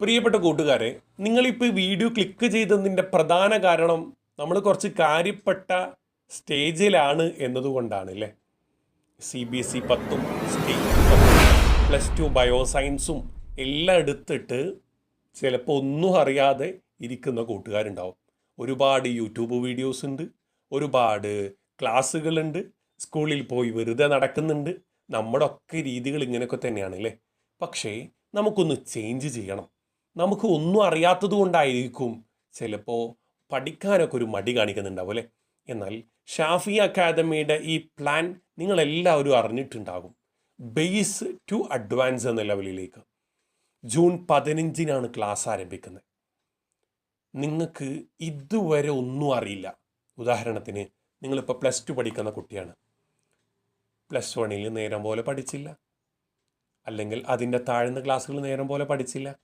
പ്രിയപ്പെട്ട കൂട്ടുകാരെ നിങ്ങളിപ്പോൾ വീഡിയോ ക്ലിക്ക് ചെയ്തതിന്റെ പ്രധാന കാരണം നമ്മൾ കുറച്ച് കാര്യപ്പെട്ട സ്റ്റേജിലാണ് എന്നതുകൊണ്ടാണ് അല്ലേ സി ബി എസ് ഇ പത്തും സ്റ്റേറ്റ് പത്തും പ്ലസ് ടു ബയോ സയൻസും എല്ലാം എടുത്തിട്ട് ചിലപ്പോൾ ഒന്നും അറിയാതെ ഇരിക്കുന്ന കൂട്ടുകാരുണ്ടാവും. ഒരുപാട് യൂട്യൂബ് വീഡിയോസ് ഉണ്ട് ഒരുപാട് ക്ലാസ്സുകളുണ്ട് സ്കൂളിൽ പോയി വെറുതെ നടക്കുന്നുണ്ട് നമ്മുടെ ഒക്കെ രീതികൾ ഇങ്ങനെയൊക്കെ തന്നെയാണ് അല്ലേ പക്ഷേ നമുക്കൊന്ന് ചേഞ്ച് ചെയ്യണം. നമുക്ക് ഒന്നും അറിയാത്തത് കൊണ്ടായിരിക്കും ചിലപ്പോൾ പഠിക്കാനൊക്കെ ഒരു മടി കാണിക്കുന്നുണ്ടാവും അല്ലേ? എന്നാൽ ഷാഫി അക്കാദമിയുടെ ഈ പ്ലാൻ നിങ്ങളെല്ലാവരും അറിഞ്ഞിട്ടുണ്ടാകും. ബേസ് ടു അഡ്വാൻസ് എന്ന ലെവലിലേക്ക് ജൂൺ പതിനഞ്ചിനാണ് ക്ലാസ് ആരംഭിക്കുന്നത്. നിങ്ങൾക്ക് ഇതുവരെ ഒന്നും അറിയില്ല. ഉദാഹരണത്തിന് നിങ്ങളിപ്പോൾ പ്ലസ് ടു പഠിക്കുന്ന കുട്ടിയാണ്. പ്ലസ് വണ്ണിൽ നേരം പോലെ പഠിച്ചില്ല. അല്ലെങ്കിൽ അതിന്റെ താഴ്ന്ന ക്ലാസ്സുകൾ നേരം പോലെ പഠിച്ചില്ല.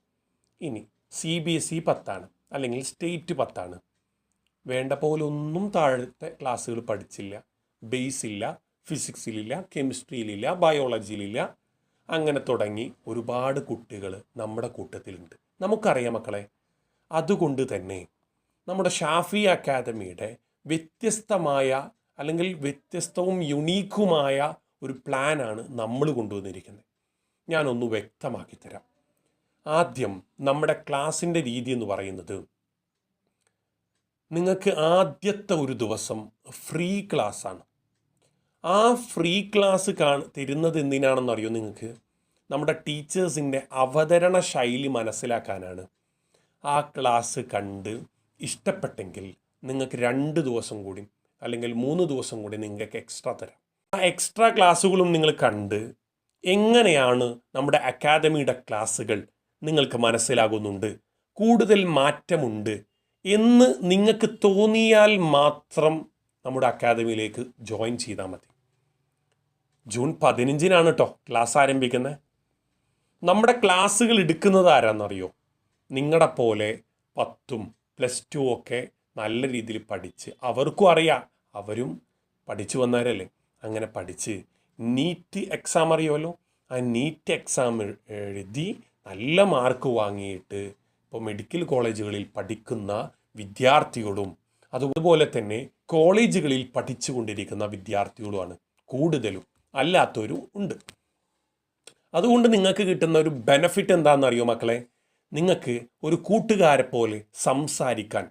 ഇനി സി ബി എസ് ഇ പത്താണ് അല്ലെങ്കിൽ സ്റ്റേറ്റ് പത്താണ്. വേണ്ട പോലെ ഒന്നും താഴത്തെ ക്ലാസ്സുകൾ പഠിച്ചില്ല. ബേസ് ഇല്ല ഫിസിക്സിലില്ല കെമിസ്ട്രിയിലില്ല ബയോളജിയിലില്ല അങ്ങനെ തുടങ്ങി ഒരുപാട് കുട്ടികൾ നമ്മുടെ കൂട്ടത്തിലുണ്ട്. നമുക്കറിയാം മക്കളെ അതുകൊണ്ട് തന്നെ നമ്മുടെ ഷാഫി അക്കാദമിയുടെ വ്യത്യസ്തമായ അല്ലെങ്കിൽ വ്യത്യസ്തവും യുണീക്കുമായ ഒരു പ്ലാനാണ് നമ്മൾ കൊണ്ടുവന്നിരിക്കുന്നത്. ഞാനൊന്ന് വ്യക്തമാക്കി തരാം. ആദ്യം നമ്മുടെ ക്ലാസ്സിന്റെ രീതി എന്ന് പറയുന്നത് നിങ്ങൾക്ക് ആദ്യത്തെ ഒരു ദിവസം ഫ്രീ ക്ലാസ്സാണ്. ആ ഫ്രീ ക്ലാസ് കാണ തരുന്നത് എന്തിനാണെന്നറിയോ നിങ്ങൾക്ക്? നമ്മുടെ ടീച്ചേഴ്സിന്റെ അവതരണ ശൈലി മനസ്സിലാക്കാനാണ്. ആ ക്ലാസ് കണ്ട് ഇഷ്ടപ്പെട്ടെങ്കിൽ നിങ്ങൾക്ക് രണ്ട് ദിവസം കൂടി അല്ലെങ്കിൽ മൂന്ന് ദിവസം കൂടി നിങ്ങൾക്ക് എക്സ്ട്രാ തരാം. ആ എക്സ്ട്രാ ക്ലാസ്സുകളും നിങ്ങൾ കണ്ട് എങ്ങനെയാണ് നമ്മുടെ അക്കാദമിയുടെ ക്ലാസ്സുകൾ നിങ്ങൾക്ക് മനസ്സിലാകുന്നുണ്ട്. കൂടുതൽ മാറ്റമുണ്ട് എന്ന് നിങ്ങൾക്ക് തോന്നിയാൽ മാത്രം നമ്മുടെ അക്കാദമിയിലേക്ക് ജോയിൻ ചെയ്താൽ മതി. ജൂൺ പതിനഞ്ചിനാണ് കേട്ടോ ക്ലാസ് ആരംഭിക്കുന്നത്. നമ്മുടെ ക്ലാസ്സുകൾ എടുക്കുന്നത് ആരാന്നറിയോ? നിങ്ങളുടെ പോലെ പത്തും പ്ലസ് ടു ഒക്കെ നല്ല രീതിയിൽ പഠിച്ച് അവർക്കും അറിയാം. അവരും പഠിച്ചു വന്നവരല്ലേ? അങ്ങനെ പഠിച്ച് നീറ്റ് എക്സാം അറിയുമല്ലോ ആ നീറ്റ് എക്സാം എഴുതി നല്ല മാർക്ക് വാങ്ങിയിട്ട് ഇപ്പോൾ മെഡിക്കൽ കോളേജുകളിൽ പഠിക്കുന്ന വിദ്യാർത്ഥികളും അതുപോലെ തന്നെ കോളേജുകളിൽ പഠിച്ചുകൊണ്ടിരിക്കുന്ന വിദ്യാർത്ഥികളുമാണ് കൂടുതലും. അല്ലാത്തവരും ഉണ്ട്. അതുകൊണ്ട് നിങ്ങൾക്ക് കിട്ടുന്ന ഒരു ബെനഫിറ്റ് എന്താണെന്ന് അറിയോ മക്കളെ? നിങ്ങൾക്ക് ഒരു കൂട്ടുകാരെ പോലെ സംസാരിക്കാൻ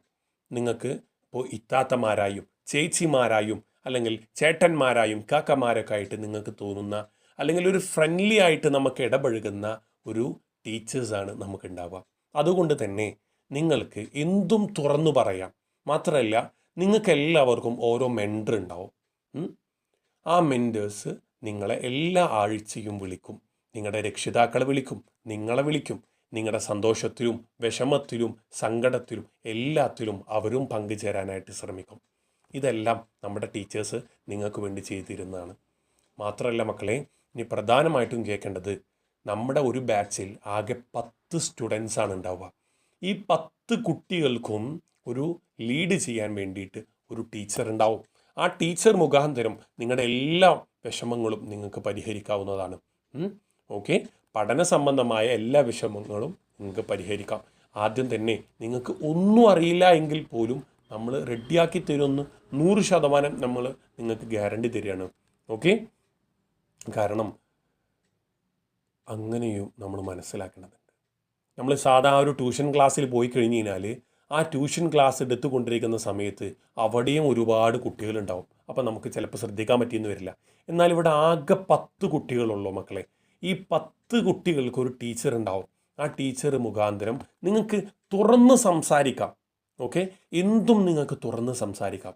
നിങ്ങൾക്ക് ഇപ്പോൾ ഇത്താത്തമാരായും ചേച്ചിമാരായും അല്ലെങ്കിൽ ചേട്ടന്മാരായും കാക്കമാരൊക്കെ ആയിട്ട് നിങ്ങൾക്ക് തോന്നുന്ന അല്ലെങ്കിൽ ഒരു ഫ്രണ്ട്ലി ആയിട്ട് നമുക്ക് ഇടപഴകുന്ന ഒരു ടീച്ചേഴ്സാണ് നമുക്കുണ്ടാവുക. അതുകൊണ്ട് തന്നെ നിങ്ങൾക്ക് എന്തും തുറന്നു പറയാം. മാത്രമല്ല നിങ്ങൾക്ക് എല്ലാവർക്കും ഓരോ മെന്റർ ഉണ്ടാവും. ആ മെന്റേഴ്സ് നിങ്ങളെ എല്ലാ ആഴ്ചയും വിളിക്കും. നിങ്ങളുടെ രക്ഷിതാക്കളെ വിളിക്കും. നിങ്ങളെ വിളിക്കും. നിങ്ങളുടെ സന്തോഷത്തിലും വിഷമത്തിലും സങ്കടത്തിലും എല്ലാത്തിലും അവരും പങ്കുചേരാനായിട്ട് ശ്രമിക്കും. ഇതെല്ലാം നമ്മുടെ ടീച്ചേഴ്സ് നിങ്ങൾക്ക് വേണ്ടി ചെയ്തിരുന്നതാണ്. മാത്രമല്ല മക്കളെ ഇനി പ്രധാനമായിട്ടും കേൾക്കേണ്ടത് നമ്മുടെ ഒരു ബാച്ചിൽ ആകെ പത്ത് സ്റ്റുഡൻസ് ആണ് ഉണ്ടാവുക. ഈ പത്ത് കുട്ടികൾക്കും ഒരു ലീഡ് ചെയ്യാൻ വേണ്ടിയിട്ട് ഒരു ടീച്ചർ ഉണ്ടാവും. ആ ടീച്ചർ മുഖാന്തരം നിങ്ങളുടെ എല്ലാ വിഷമങ്ങളും നിങ്ങൾക്ക് പരിഹരിക്കാവുന്നതാണ്. ഓക്കെ പഠന സംബന്ധമായ എല്ലാ വിഷമങ്ങളും നിങ്ങൾക്ക് പരിഹരിക്കാം. ആദ്യം തന്നെ നിങ്ങൾക്ക് ഒന്നും അറിയില്ല എങ്കിൽ പോലും നമ്മൾ റെഡിയാക്കി തരുമെന്ന് നൂറ് ശതമാനം നമ്മൾ നിങ്ങൾക്ക് ഗ്യാരണ്ടി തരികയാണ്. ഓക്കെ കാരണം അങ്ങനെയും നമ്മൾ മനസ്സിലാക്കേണ്ടതുണ്ട്. നമ്മൾ സാധാ ഒരു ട്യൂഷൻ ക്ലാസ്സിൽ പോയി കഴിഞ്ഞ് കഴിഞ്ഞാൽ ആ ട്യൂഷൻ ക്ലാസ് എടുത്തു കൊണ്ടിരിക്കുന്ന സമയത്ത് അവിടെയും ഒരുപാട് കുട്ടികളുണ്ടാവും. അപ്പം നമുക്ക് ചിലപ്പോൾ ശ്രദ്ധിക്കാൻ പറ്റിയെന്ന് വരില്ല. എന്നാൽ ഇവിടെ ആകെ പത്ത് കുട്ടികളുള്ളൂ മക്കളെ. ഈ പത്ത് കുട്ടികൾക്ക് ഒരു ടീച്ചർ ഉണ്ടാവും. ആ ടീച്ചർ മുഖാന്തരം നിങ്ങൾക്ക് തുറന്ന് സംസാരിക്കാം. ഓക്കെ? എന്തും നിങ്ങൾക്ക് തുറന്ന് സംസാരിക്കാം.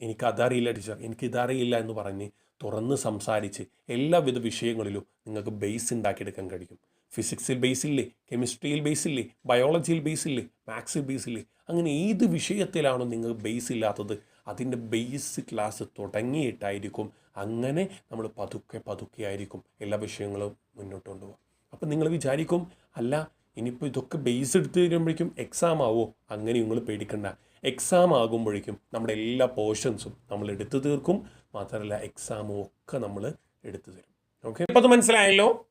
എനിക്ക് അതറിയില്ല ടീച്ചർ. എനിക്ക് ഇതറിയില്ല എന്ന് പറഞ്ഞ് തുറന്ന് സംസാരിച്ച് എല്ലാവിധ വിഷയങ്ങളിലും നിങ്ങൾക്ക് ബേസ് ഉണ്ടാക്കിയെടുക്കാൻ കഴിയും. ഫിസിക്സിൽ ബേസ് ഇല്ലേ കെമിസ്ട്രിയിൽ ബേസ് ഇല്ലേ ബയോളജിയിൽ ബേസ് ഇല്ലേ മാത്സിൽ ബേസ് ഇല്ലേ അങ്ങനെ ഏത് വിഷയത്തിലാണോ നിങ്ങൾ ബേസ് ഇല്ലാത്തത് അതിന്റെ ബേസ് ക്ലാസ് തുടങ്ങിയിട്ടായിരിക്കും. അങ്ങനെ നമ്മൾ പതുക്കെ പതുക്കെ ആയിരിക്കും എല്ലാ വിഷയങ്ങളും മുന്നോട്ട് കൊണ്ടുപോകുക അപ്പം നിങ്ങൾ വിചാരിക്കും അല്ല ഇനിയിപ്പോൾ ഇതൊക്കെ ബേസ് എടുത്ത് തരുമ്പോഴേക്കും എക്സാം ആവോ? അങ്ങനെ നിങ്ങൾ പേടിക്കണ്ട. എക്സാം ആകുമ്പോഴേക്കും നമ്മുടെ എല്ലാ പോർഷൻസും നമ്മൾ എടുത്തു തീർക്കും. മാത്രമല്ല എക്സാമും ഒക്കെ നമ്മൾ എടുത്തു തരും. ഓക്കെ ഇപ്പം അത് മനസ്സിലായല്ലോ?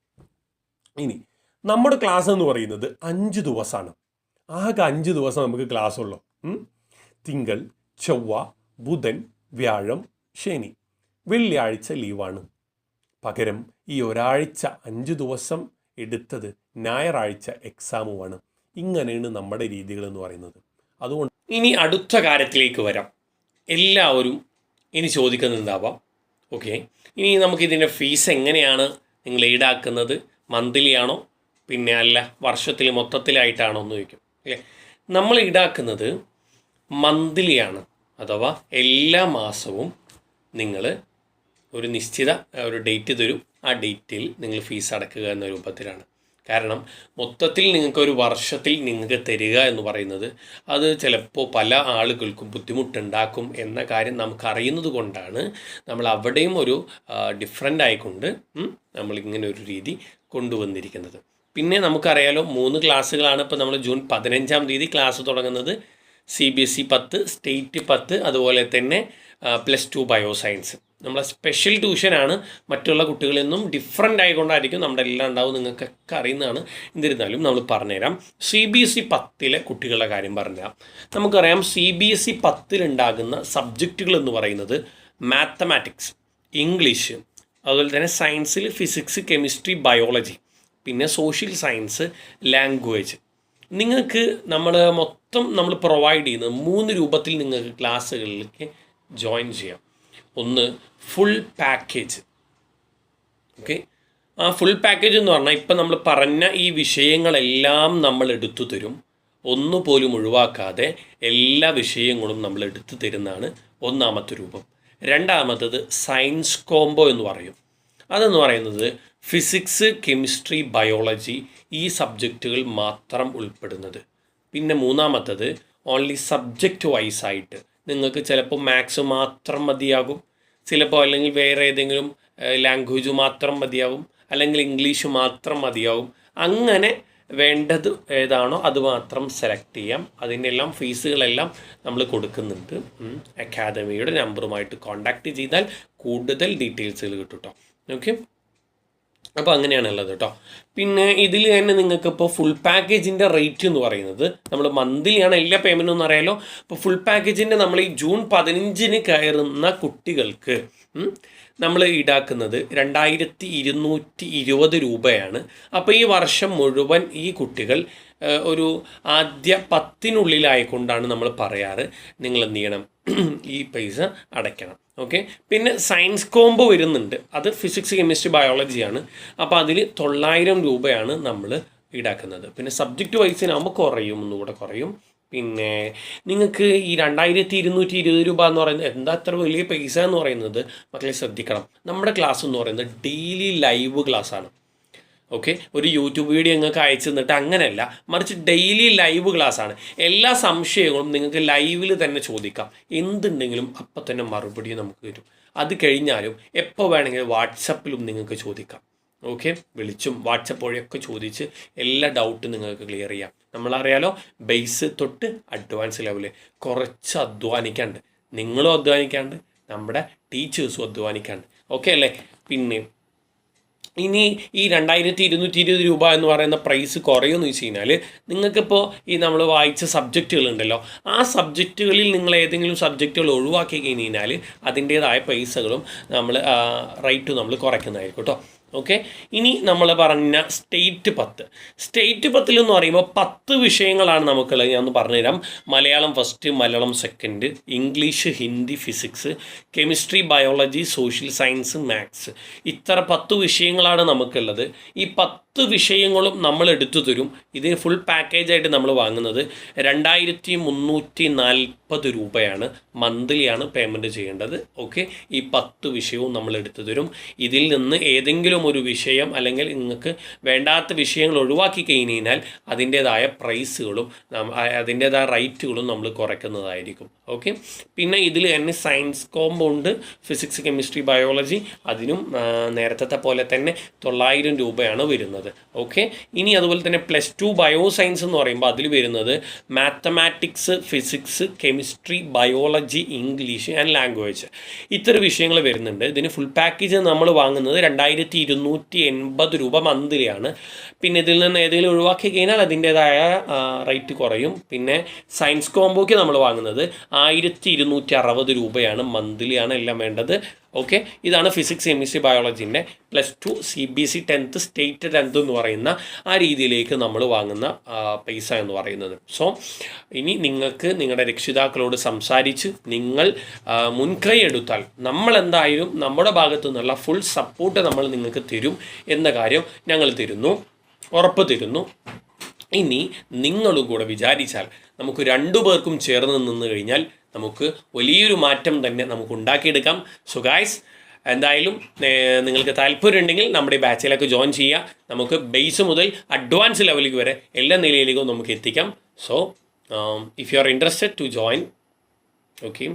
ഇനി നമ്മുടെ ക്ലാസ് എന്ന് പറയുന്നത് അഞ്ച് ദിവസമാണ് ആകെ അഞ്ച് ദിവസം നമുക്ക് ക്ലാസ് ഉള്ളൂ. തിങ്കൾ ചൊവ്വ ബുധൻ വ്യാഴം ശനി. വെള്ളിയാഴ്ച ലീവാണ്. പകരം ഈ ഒരാഴ്ച അഞ്ച് ദിവസം എടുത്തത് ഞായറാഴ്ച എക്സാമുമാണ് ഇങ്ങനെയാണ് നമ്മുടെ രീതികൾ എന്ന് പറയുന്നത്. അതുകൊണ്ട് ഇനി അടുത്ത കാര്യത്തിലേക്ക് വരാം. എല്ലാവരും ഇനി ചോദിക്കുന്നുണ്ടാവാം ഓക്കെ ഇനി നമുക്കിതിന്റെ ഫീസ് എങ്ങനെയാണ് നിങ്ങൾ ഈടാക്കുന്നത്? മന്ത്ലി ആണോ? പിന്നെ അല്ല വർഷത്തിൽ മൊത്തത്തിലായിട്ടാണോ എന്ന് ചോദിക്കും. അല്ലേ നമ്മൾ ഈടാക്കുന്നത് മന്ത്ലി ആണ്. അഥവാ എല്ലാ മാസവും നിങ്ങൾ ഒരു നിശ്ചിത ഒരു ഡേറ്റ് തരും. ആ ഡേറ്റിൽ നിങ്ങൾ ഫീസ് അടക്കുക എന്ന രൂപത്തിലാണ്. കാരണം മൊത്തത്തിൽ നിങ്ങൾക്ക് ഒരു വർഷത്തിൽ നിങ്ങൾക്ക് തരിക എന്ന് പറയുന്നത് അത് ചിലപ്പോൾ പല ആളുകൾക്കും ബുദ്ധിമുട്ടുണ്ടാക്കും എന്ന കാര്യം നമുക്കറിയുന്നത് കൊണ്ടാണ് നമ്മൾ അവിടെയും ഒരു ഡിഫറെന്റ് ആയിക്കൊണ്ട് നമ്മളിങ്ങനെ ഒരു രീതി കൊണ്ടുവന്നിരിക്കുന്നത്. പിന്നെ നമുക്കറിയാലോ മൂന്ന് ക്ലാസ്സുകളാണ് ഇപ്പോൾ നമ്മൾ ജൂൺ പതിനഞ്ചാം തീയതി ക്ലാസ് തുടങ്ങുന്നത്. സി ബി എസ് ഇ പത്ത് സ്റ്റേറ്റ് പത്ത് അതുപോലെ തന്നെ പ്ലസ് ടു ബയോ സയൻസ് നമ്മളെ സ്പെഷ്യൽ ട്യൂഷനാണ് മറ്റുള്ള കുട്ടികളിൽ നിന്നും ഡിഫറെന്റ് ആയിക്കൊണ്ടായിരിക്കും നമ്മുടെ എല്ലാം ഉണ്ടാവും നിങ്ങൾക്കൊക്കെ അറിയുന്നതാണ്. എന്നിരുന്നാലും നമ്മൾ പറഞ്ഞുതരാം. സി ബി എസ് ഇ പത്തിലെ കുട്ടികളുടെ കാര്യം പറഞ്ഞുതരാം. നമുക്കറിയാം സി ബി എസ് ഇ പത്തിലുണ്ടാകുന്ന സബ്ജക്റ്റുകൾ എന്ന് പറയുന്നത് മാത്തമാറ്റിക്സ് ഇംഗ്ലീഷ് അതുപോലെ തന്നെ സയൻസിൽ ഫിസിക്സ് കെമിസ്ട്രി ബയോളജി പിന്നെ സോഷ്യൽ സയൻസ് ലാംഗ്വേജ് നിങ്ങൾക്ക് നമ്മൾ മൊത്തം നമ്മൾ പ്രൊവൈഡ് ചെയ്യുന്നത് മൂന്ന് രൂപത്തിൽ നിങ്ങൾക്ക് ക്ലാസ്സുകളിലേക്ക് ജോയിൻ ചെയ്യാം. ഒന്ന് ഫുൾ പാക്കേജ് ഓക്കെ ആ ഫുൾ പാക്കേജ് എന്ന് പറഞ്ഞാൽ ഇപ്പം നമ്മൾ പറഞ്ഞ ഈ വിഷയങ്ങളെല്ലാം നമ്മൾ എടുത്തു തരും. ഒന്നുപോലും ഒഴിവാക്കാതെ എല്ലാ വിഷയങ്ങളും നമ്മൾ എടുത്തു തരുന്നതാണ് ഒന്നാമത്തെ രൂപം. രണ്ടാമത്തത് സയൻസ് കോംബോ എന്ന് പറയും. അതെന്ന് പറയുന്നത് ഫിസിക്സ് കെമിസ്ട്രി ബയോളജി ഈ സബ്ജക്റ്റുകൾ മാത്രം ഉൾപ്പെടുന്നത്. പിന്നെ മൂന്നാമത്തത് ഓൺലി സബ്ജക്റ്റ് വൈസ് ആയിട്ട് നിങ്ങൾക്ക് ചിലപ്പോൾ മാത്സ് മാത്രം മതിയാകും. ചിലപ്പോൾ അല്ലെങ്കിൽ വേറെ ഏതെങ്കിലും ലാംഗ്വേജ് മാത്രം മതിയാവും അല്ലെങ്കിൽ ഇംഗ്ലീഷ് മാത്രം മതിയാവും. അങ്ങനെ വേണ്ടത് ഏതാണോ അത് മാത്രം സെലക്ട് ചെയ്യാം. അതിന്റെ എല്ലാം ഫീസുകളെല്ലാം നമ്മൾ കൊടുക്കുന്നുണ്ട്. അക്കാദമിയുടെ നമ്പറുമായിട്ട് കോൺടാക്റ്റ് ചെയ്താൽ കൂടുതൽ ഡീറ്റെയിൽസുകൾ കിട്ടും കേട്ടോ ഓക്കെ അപ്പോൾ അങ്ങനെയാണുള്ളത് കേട്ടോ. പിന്നെ ഇതിൽ തന്നെ നിങ്ങൾക്ക് ഇപ്പോൾ ഫുൾ പാക്കേജിന്റെ റേറ്റ് എന്ന് പറയുന്നത് നമ്മൾ മന്ത്ലിയാണ് എല്ലാ പേയ്മെന്റും എന്ന് അറിയാലോ അപ്പോൾ ഫുൾ പാക്കേജിന്റെ നമ്മൾ ഈ ജൂൺ പതിനഞ്ചിന് കയറുന്ന കുട്ടികൾക്ക് നമ്മൾ ഈടാക്കുന്നത് രണ്ടായിരത്തി ഇരുന്നൂറ്റി ഇരുപത് രൂപയാണ്. അപ്പോൾ ഈ വർഷം മുഴുവൻ ഈ കുട്ടികൾ ഒരു ആദ്യ പത്തിനുള്ളിലായിക്കൊണ്ടാണ് നമ്മൾ പറയാറ്. നിങ്ങൾ എന്ത് ചെയ്യണം? ഈ പൈസ അടയ്ക്കണം. ഓക്കെ പിന്നെ സയൻസ് കോംബോ വരുന്നുണ്ട്. അത് ഫിസിക്സ് കെമിസ്ട്രി ബയോളജിയാണ് അപ്പോൾ അതിൽ തൊള്ളായിരം രൂപയാണ് നമ്മൾ ഈടാക്കുന്നത്. പിന്നെ സബ്ജക്റ്റ് വൈസിനാകുമ്പോൾ കുറയും ഒന്നുകൂടെ കുറയും. പിന്നെ നിങ്ങൾക്ക് ഈ രണ്ടായിരത്തി ഇരുന്നൂറ്റി ഇരുപത് രൂപ എന്ന് പറയുന്നത് എന്താ അത്ര വലിയ പൈസ എന്ന് പറയുന്നത്? മക്കളെ ശ്രദ്ധിക്കണം. നമ്മുടെ ക്ലാസ് എന്ന് പറയുന്നത് ഡെയിലി ലൈവ് ക്ലാസ്സാണ് ഓക്കെ? ഒരു യൂട്യൂബ് വീഡിയോ നിങ്ങൾക്ക് അയച്ചു തന്നിട്ട് അങ്ങനെയല്ല മറിച്ച് ഡെയിലി ലൈവ് ക്ലാസ് ആണ് എല്ലാ സംശയങ്ങളും നിങ്ങൾക്ക് ലൈവിൽ തന്നെ ചോദിക്കാം. എന്തുണ്ടെങ്കിലും അപ്പം തന്നെ മറുപടി നമുക്ക് തരും. അത് കഴിഞ്ഞാലും എപ്പോൾ വേണമെങ്കിലും വാട്സപ്പിലും നിങ്ങൾക്ക് ചോദിക്കാം. ഓക്കെ? വിളിച്ചും വാട്സപ്പ് വഴിയൊക്കെ ചോദിച്ച് എല്ലാ ഡൗട്ടും നിങ്ങൾക്ക് ക്ലിയർ ചെയ്യാം. നമ്മളറിയാലോ ബേസ് തൊട്ട് അഡ്വാൻസ് ലെവൽ കുറച്ച് അധ്വാനിക്കാണ്ട് നിങ്ങളും അധ്വാനിക്കാണ്ട് നമ്മുടെ ടീച്ചേഴ്സും അധ്വാനിക്കാണ്ട്. ഓക്കെ അല്ലേ? പിന്നെ ഇനി ഈ രണ്ടായിരത്തി ഇരുന്നൂറ്റി ഇരുപത് രൂപ എന്ന് പറയുന്ന പ്രൈസ് കുറയുമെന്ന് വെച്ച് കഴിഞ്ഞാൽ നിങ്ങൾക്കിപ്പോൾ ഈ നമ്മൾ വായിച്ച സബ്ജക്റ്റുകൾ ഉണ്ടല്ലോ. ആ സബ്ജക്റ്റുകളിൽ നിങ്ങൾ ഏതെങ്കിലും സബ്ജക്റ്റുകൾ ഒഴിവാക്കി കഴിഞ്ഞ് കഴിഞ്ഞാൽ അതിന്റേതായ പൈസകളും നമ്മൾ റേറ്റ് നമ്മൾ കുറയ്ക്കുന്നതായിരിക്കും കേട്ടോ. ഓക്കെ ഇനി നമ്മൾ പറഞ്ഞ സ്റ്റേറ്റ് പത്ത് സ്റ്റേറ്റ് പത്തിൽ എന്ന് പറയുമ്പോൾ പത്ത് വിഷയങ്ങളാണ് നമുക്കുള്ളത്. ഞാൻ ഒന്ന് പറഞ്ഞുതരാം. Malayalam first Malayalam second English Hindi physics chemistry biology social science maths ഇത്ര പത്ത് വിഷയങ്ങളാണ് നമുക്കുള്ളത്. ഈ പത്ത് വിഷയങ്ങളും നമ്മൾ എടുത്തു തരും. ഇതിന് ഫുൾ പാക്കേജായിട്ട് നമ്മൾ വാങ്ങുന്നത് രണ്ടായിരത്തി മുന്നൂറ്റി നാൽപ്പത് രൂപയാണ്. മന്ത്ലിയാണ് പേയ്മെന്റ് ചെയ്യേണ്ടത്. ഓക്കെ ഈ പത്ത് വിഷയവും നമ്മൾ എടുത്തു തരും. ഇതിൽ നിന്ന് ഏതെങ്കിലും ഒരു വിഷയം അല്ലെങ്കിൽ നിങ്ങൾക്ക് വേണ്ടാത്ത വിഷയങ്ങൾ ഒഴിവാക്കി കഴിഞ്ഞാൽ അതിന്റേതായ പ്രൈസുകളും അതിന്റേതായ റൈറ്റുകളും നമ്മൾ കുറയ്ക്കുന്നതായിരിക്കും. ഓക്കെ പിന്നെ ഇതിൽ തന്നെ സയൻസ് കോംബോ ഉണ്ട് ഫിസിക്സ് കെമിസ്ട്രി ബയോളജി അതിനും നേരത്തെ പോലെ തന്നെ തൊള്ളായിരം രൂപയാണ് വരുന്നത്. ഓക്കെ ഇനി അതുപോലെ തന്നെ പ്ലസ് ടു ബയോ സയൻസ് എന്ന് പറയുമ്പോൾ അതിൽ വരുന്നത് mathematics physics chemistry biology English and language ഇത്തരം വിഷയങ്ങൾ വരുന്നുണ്ട്. ഇതിന് ഫുൾ പാക്കേജ് നമ്മൾ വാങ്ങുന്നത് രണ്ടായിരത്തി ഇരുന്നൂറ്റി എൺപത് രൂപ മന്ത്ലിയാണ്. പിന്നെ ഇതിൽ നിന്ന് ഏതെങ്കിലും ഒഴിവാക്കി കഴിഞ്ഞാൽ അതിന്റേതായ റേറ്റ് കുറയും. പിന്നെ സയൻസ് കോംബോയ്ക്ക് നമ്മൾ വാങ്ങുന്നത് ആയിരത്തി ഇരുന്നൂറ്റി അറുപത് രൂപയാണ് മന്ത്ലിയാണ് എല്ലാം വേണ്ടത്. ഓക്കെ ഇതാണ് physics chemistry ബയോളജിന്റെ plus two C B C tenth state tenth എന്ന് പറയുന്ന ആ രീതിയിലേക്ക് നമ്മൾ വാങ്ങുന്ന പൈസ എന്ന് പറയുന്നത്. സോ ഇനി നിങ്ങൾക്ക് നിങ്ങളുടെ രക്ഷിതാക്കളോട് സംസാരിച്ച് നിങ്ങൾ മുൻകൈ എടുത്താൽ നമ്മൾ എന്തായാലും നമ്മുടെ ഭാഗത്തു നിന്നുള്ള ഫുൾ സപ്പോർട്ട് നമ്മൾ നിങ്ങൾക്ക് തരും എന്ന കാര്യം ഞങ്ങൾ തരുന്നു. ഉറപ്പ് തരുന്നു. ഇനി നിങ്ങളും കൂടെ വിചാരിച്ചാൽ നമുക്ക് രണ്ടു പേർക്കും ചേർന്ന് നിന്ന് കഴിഞ്ഞാൽ നമുക്ക് വലിയൊരു മാറ്റം തന്നെ നമുക്ക് ഉണ്ടാക്കിയെടുക്കാം. സോ ഗായ്സ് എന്തായാലും നിങ്ങൾക്ക് താല്പര്യമുണ്ടെങ്കിൽ നമ്മുടെ ബാച്ചിലൊക്കെ ജോയിൻ ചെയ്യുക. നമുക്ക് ബേസ് മുതൽ അഡ്വാൻസ് ലെവലിലേക്ക് വരെ എല്ലാ നിലയിലേക്കും നമുക്ക് എത്തിക്കാം. So if you are interested to join okay